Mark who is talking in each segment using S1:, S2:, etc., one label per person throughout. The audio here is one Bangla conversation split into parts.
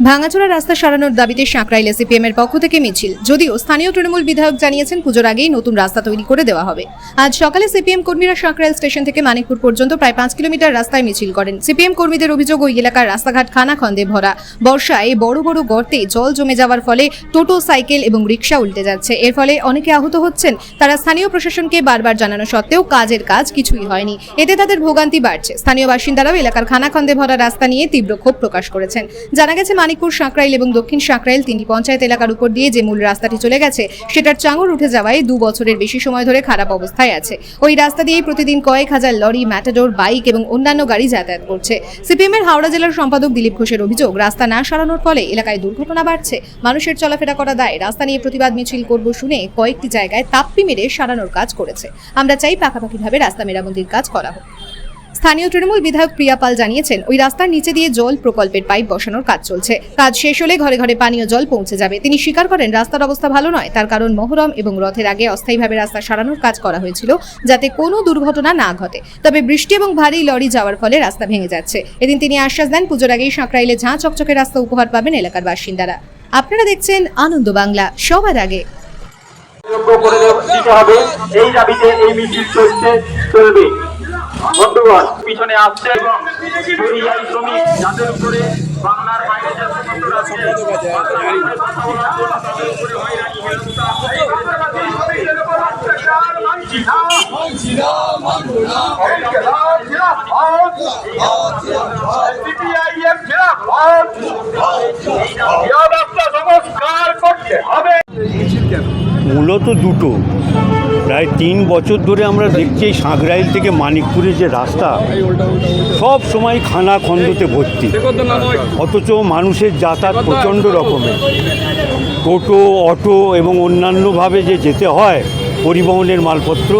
S1: ভাঙাচোরা রাস্তা সারানোর দাবিতে সাঁকরাইল সিপিএম এর পক্ষ থেকে মিছিল। যদিও স্থানীয় তৃণমূল বিধায়ক জানিয়েছেন, পুজোর আগেই নতুন রাস্তা তৈরি করে দেওয়া হবে। আজ সকালে সিপিএম কর্মীরা সাঁকরাইল স্টেশন থেকে মানিকপুর পর্যন্ত প্রায় পাঁচ কিলোমিটার রাস্তায় মিছিল করেন। সিপিএম কর্মীদের অভিযোগ, ওই এলাকার রাস্তাঘাট খানাখন্দে ভরা। বর্ষায় বড় বড় গর্তে জল জমে যাওয়ার ফলে টোটো, সাইকেল এবং রিক্সা উল্টে যাচ্ছে। এর ফলে অনেকে আহত হচ্ছেন। তারা স্থানীয় প্রশাসনকে বারবার জানানো সত্ত্বেও কাজের কাজ কিছুই হয়নি। এতে তাদের ভোগান্তি বাড়ছে। স্থানীয় বাসিন্দারাও এলাকার খানাখন্দে ভরা রাস্তা নিয়ে তীব্র ক্ষোভ প্রকাশ করেছেন। জানা গেছে মানিকপুর সাঁকরাইল এবং দক্ষিণ সাঁকরাইল তিনটি পঞ্চায়েত এলাকার উপর দিয়ে যে মূল রাস্তাটি চলে গেছে, সেটার চাঙর উঠে যাওয়ায় দু বছরের বেশি সময় ধরে খারাপ অবস্থায় আছে। ওই রাস্তা দিয়েই প্রতিদিন কয়েক হাজার লরি, ম্যাটাডোর, বাইক এবং অন্যান্য গাড়ি যাতায়াত করছে। সিপিএম এর হাওড়া জেলার সম্পাদক দিলীপ ঘোষের অভিযোগ, রাস্তা না সারানোর ফলে এলাকায় দুর্ঘটনা বাড়ছে। মানুষের চলাফেরা করা দায়। রাস্তা নিয়ে প্রতিবাদ মিছিল করব শুনে কয়েকটি জায়গায় তাপ্পি মেরে সারানোর কাজ করেছে। আমরা চাই পাকাপাকিভাবে রাস্তা মেরামতির কাজ করা হোক। স্থানীয় তৃণমূল বিধায়ক প্রিয়া পাল জানিয়েছেন, ওই রাস্তার নিচে দিয়ে জল প্রকল্পের পাইপ বসানোর কাজ চলছে। কাজ শেষ হলে ঘরে ঘরে পানীয় জল পৌঁছে যাবে। তিনি স্বীকার করেন, রাস্তার অবস্থা ভালো নয়। তার কারণ মহরম এবং রথের আগে অস্থায়ীভাবে রাস্তা সারানোর কাজ করা হয়েছিল যাতে কোনো দুর্ঘটনা না ঘটে। তবে বৃষ্টি এবং ভারী লরি যাওয়ার ফলে রাস্তা ভেঙে যাচ্ছে। এদিন তিনি আশ্বাস দেন, পুজোর আগেই সাঁকরাইলে ঝাঁ চকচকে রাস্তা উপহার পাবেন এলাকার বাসিন্দারা। আপনারা দেখছেন আনন্দ বাংলা, সবার আগে।
S2: এই দাবিতে এই মিছিল চলছে, চলবে। বন্ধুগণ পিছনে আসছে এবং পরিযায়ী শ্রমিক যাদের উপরে বাংলার বাইরে যে সমস্ত
S3: মূলত দুটো। প্রায় তিন বছর ধরে আমরা দেখছি এই সাঁকরাইল থেকে মানিকপুরের যে রাস্তা, সব সময় খানা খন্দতে ভর্তি। অথচ মানুষের যাতায়াত প্রচণ্ড রকমের। টোটো, অটো এবং অন্যান্যভাবে যে যেতে হয় পরিবহনের মালপত্র,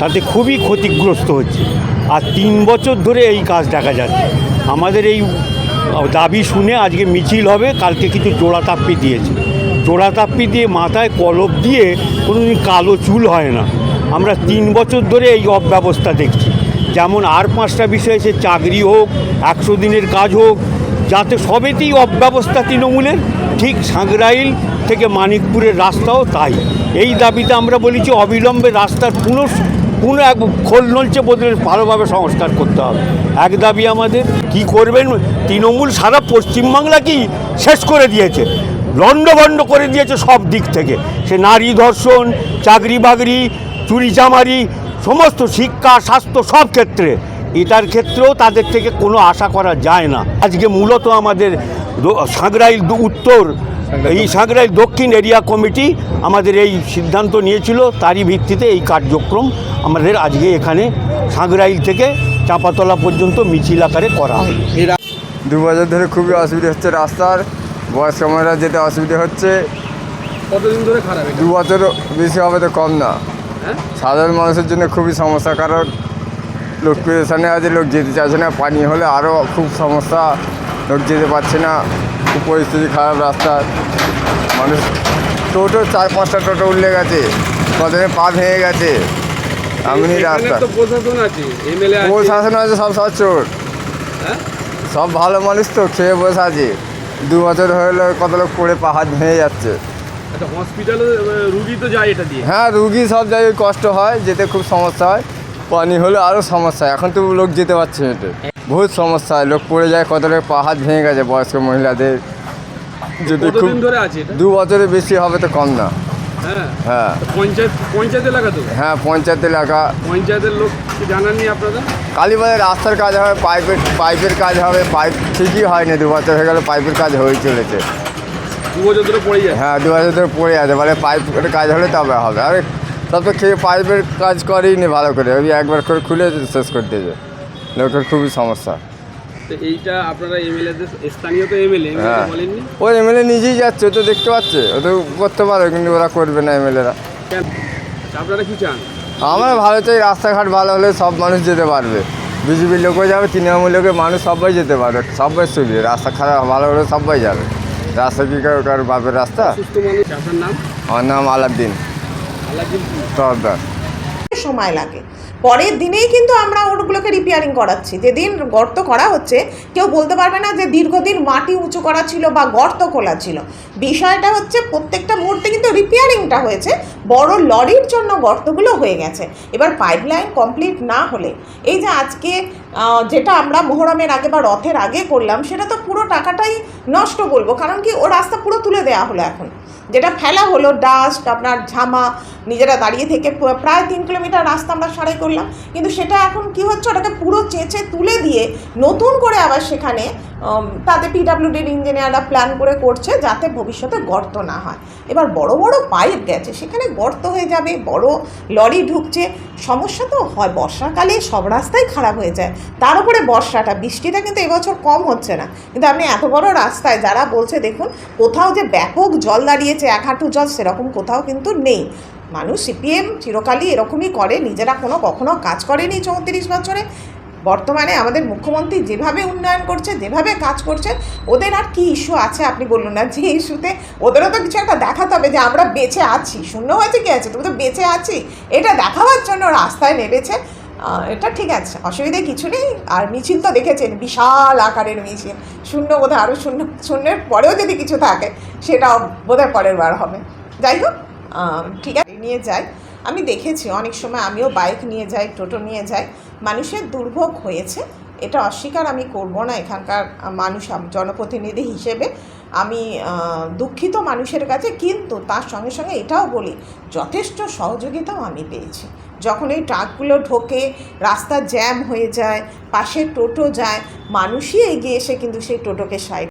S3: তাতে খুবই ক্ষতিগ্রস্ত হচ্ছে। আর তিন বছর ধরে এই কাজ দেখা যাচ্ছে। আমাদের এই দাবি শুনে আজকে মিছিল হবে, কালকে কিছু জোড়া তাপ্পি দিয়েছে। জোড়া তাপ্পি দিয়ে মাথায় কলপ দিয়ে কোনোদিন কালো চুল হয় না। আমরা তিন বছর ধরে এই অব্যবস্থা দেখছি। যেমন আর পাঁচটা বিষয় সে চাকরি হোক, একশো দিনের কাজ হোক, যাতে সবেতেই অব্যবস্থা তৃণমূলের। ঠিক সাঁকরাইল থেকে মানিকপুরের রাস্তাও তাই। এই দাবিতে আমরা বলেছি অবিলম্বে রাস্তার পুনঃ পুনঃ এক খোল নলচে বদলে ভালোভাবে সংস্কার করতে হবে। এক দাবি আমাদের, কি করবেন? তৃণমূল সারা পশ্চিমবাংলাকেই শেষ করে দিয়েছে? লণ্ডভণ্ড করে দিয়েছে সব দিক থেকে। সে নারী ধর্ষণ চাকরি বাকরি চুরি চামারি সমস্ত শিক্ষা স্বাস্থ্য সব ক্ষেত্রে। এটার ক্ষেত্রেও তাদের থেকে কোনো আশা করা যায় না। আজকে মূলত আমাদের সাঁকরাইল উত্তর এই সাঁকরাইল দক্ষিণ এরিয়া কমিটি আমাদের এই সিদ্ধান্ত নিয়েছিল তারই ভিত্তিতে এই কার্যক্রম আমাদের আজকে এখানে সাঁকরাইল থেকে চাঁপাতলা পর্যন্ত মিছিল আকারে করা হয়।
S4: দু বছর ধরে খুবই অসুবিধা হচ্ছে রাস্তার। বয়স্ক মহিলা যেতে অসুবিধা হচ্ছে
S5: কতদিন ধরে খারাপ
S4: দু বছর বেশি হবে তো কম না।
S5: হ্যাঁ?
S4: সাধারণ মানুষের জন্য খুবই সমস্যা কারণ লোক পেরেশানে আছে লোক যেতে চাইছে না পানি হলে আরও খুব সমস্যা লোক যেতে পারছে না খুব পরিস্থিতি খারাপ রাস্তার মানুষ টোটো চার পাঁচটা টোটো উঠলে গেছে কতদিনে পা ভেঙে গেছে
S5: এখানে
S4: রাস্তা।
S5: প্রশাসন আছে এমএলএ আছে।
S4: সব সব চোর? সব ভালো মানুষ তো খেয়ে বসে আছে। দু বছর হলো কত লোক পড়ে পাহাড় ভেঙে যাচ্ছে।
S5: হসপিটালে রুগী তো যায় এটা দিয়ে?
S4: হ্যাঁ রুগী সব জায়গায় কষ্ট হয় যেতে খুব সমস্যা হয়। পানি হলে আরও সমস্যা হয় এখন তো লোক যেতে পারছে না হেঁটে বহুত সমস্যা হয় লোক পড়ে যায় কত লোক পাহাড় ভেঙে গেছে বয়স্ক মহিলাদের। যদি খুব
S5: ধরে আছে
S4: দু বছরের বেশি হবে তো কম না।
S5: হ্যাঁ?
S4: হ্যাঁ।
S5: পঞ্চায়েত পঞ্চায়েত এলাকা তো
S4: হ্যাঁ পঞ্চায়েত এলাকা
S5: পঞ্চায়েতের লোক কি জানাননি আপনারা
S4: কালীবাজার রাস্তার কাজ হবে পাইপের পাইপের কাজ হবে পাইপ ঠিকই হয়নি দু বছর হয়ে গেলে পাইপের কাজ হয়ে চলেছে।
S5: দু বছর ধরে পড়ে যায়?
S4: হ্যাঁ দু হাজার ধরে পড়ে আছে মানে পাইপের কাজ হলে তবে হবে। আরে সব তো খেয়ে পাইপের কাজ করেই নি ভালো করে ওই একবার করে খুলে শেষ করে দিয়েছে। লোকের খুবই সমস্যা।
S5: তো এইটা আপনারা এমএলএ স্থানীয় তো এমএলএ
S4: হ্যাঁ।
S5: বলেননি?
S4: ও এমএলএ নিজেই যাচ্ছে ও তো দেখতে পাচ্ছে ও তো করতে পারে কিন্তু ওরা করবে না এমএলএরা
S5: আপনারা কি চান?
S4: আমরা ভালো চাই রাস্তাঘাট ভালো হলে সব মানুষ যেতে পারবে। বিজেপির লোকও যাবে তৃণমূল লোকের মানুষ সবাই যেতে পারবে সবাই সুবিধে রাস্তা খারাপ ভালো হলে সবাই যাবে। রাস্তা কি কারও বাপের রাস্তা? আমার নাম আলাদ্দিন তরদার
S6: সময় লাগে। পরের দিনেই কিন্তু আমরা ওগুলোকে রিপেয়ারিং করাচ্ছি। যেদিন গর্ত করা হচ্ছে, কেউ বলতে পারবে না যে দীর্ঘদিন মাটি উঁচু করা ছিল বা গর্ত খোলা ছিল। বিষয়টা হচ্ছে প্রত্যেকটা মুহূর্তে কিন্তু রিপেয়ারিংটা হয়েছে। বড় লরির জন্য গর্তগুলো হয়ে গেছে। এবার পাইপলাইন কমপ্লিট না হলে, এই যে আজকে যেটা আমরা মোহরমের আগে বা রথের আগে করলাম, সেটা তো পুরো টাকাটাই নষ্ট বলব। কারণ কি, ও রাস্তা পুরো তুলে দেওয়া হলো এখন। যেটা ফেলা হলো ডাস্ট আপনার ঝামা, নিজেরা দাঁড়িয়ে থেকে প্রায় তিন কিলোমিটার রাস্তা আমরা সারাই করলাম। কিন্তু সেটা এখন কি হচ্ছে, ওটাকে পুরো চেঁচে তুলে দিয়ে নতুন করে আবার সেখানে তাতে পিডাব্লিউডির ইঞ্জিনিয়াররা প্ল্যান করে করছে যাতে ভবিষ্যতে গর্ত না হয়। এবার বড় বড় পাইপ গেছে, সেখানে গর্ত হয়ে যাবে, বড় লরি ঢুকছে। সমস্যা তো হয়, বর্ষাকালে সব রাস্তাই খারাপ হয়ে যায়। তার উপরে বর্ষাটা, বৃষ্টিটা কিন্তু এবছর কম হচ্ছে না। কিন্তু আপনি এত বড় রাস্তায় যারা বলছে, দেখুন, কোথাও যে ব্যাপক জল দাঁড়িয়েছে, এক হাঁটু জল, সেরকম কোথাও কিন্তু নেই। মানুষ সিপিএম চিরকালই এরকমই করে, নিজেরা কোনো কখনো কাজ করেনি চৌত্রিশ বছরে। বর্তমানে আমাদের মুখ্যমন্ত্রী যেভাবে উন্নয়ন করছে, যেভাবে কাজ করছে, ওদের আর কি ইস্যু আছে আপনি বলুন না? যে ইস্যুতে ওদেরও তো কিছু একটা দেখাতে হবে যে আমরা বেঁচে আছি। শূন্য হয়েছে কি আছে? তুমি তো বেঁচে আছি। এটা দেখাবার জন্য রাস্তায় নেমেছে। এটা ঠিক আছে, অসুবিধে কিছু নেই। আর মিছিল তো দেখেছেন, বিশাল আকারের মিছিল। শূন্য বোধহয় আরও শূন্য, শূন্যের পরেও যদি কিছু থাকে, সেটাও বোধহয় পরের বার হবে। যাই হোক ঠিক আছে, নিয়ে যাই আমি দেখেছি, অনেক সময় আমিও বাইক নিয়ে যাই, টোটো নিয়ে যাই। মানুষের দুর্ভোগ হয়েছে, এটা অস্বীকার আমি করব না এখানকার মানুষ জনপ্রতিনিধি হিসেবে। আমি দুঃখিত মানুষের কাছে, কিন্তু তার সঙ্গে সঙ্গে এটাও বলি, যথেষ্ট সহযোগিতাও আমি পেয়েছি। যখন এই ট্রাকগুলো ঢোকে, রাস্তা জ্যাম হয়ে যায়, পাশে টোটো যায়, মানুষই এগিয়ে এসে কিন্তু সেই টোটোকে সাইড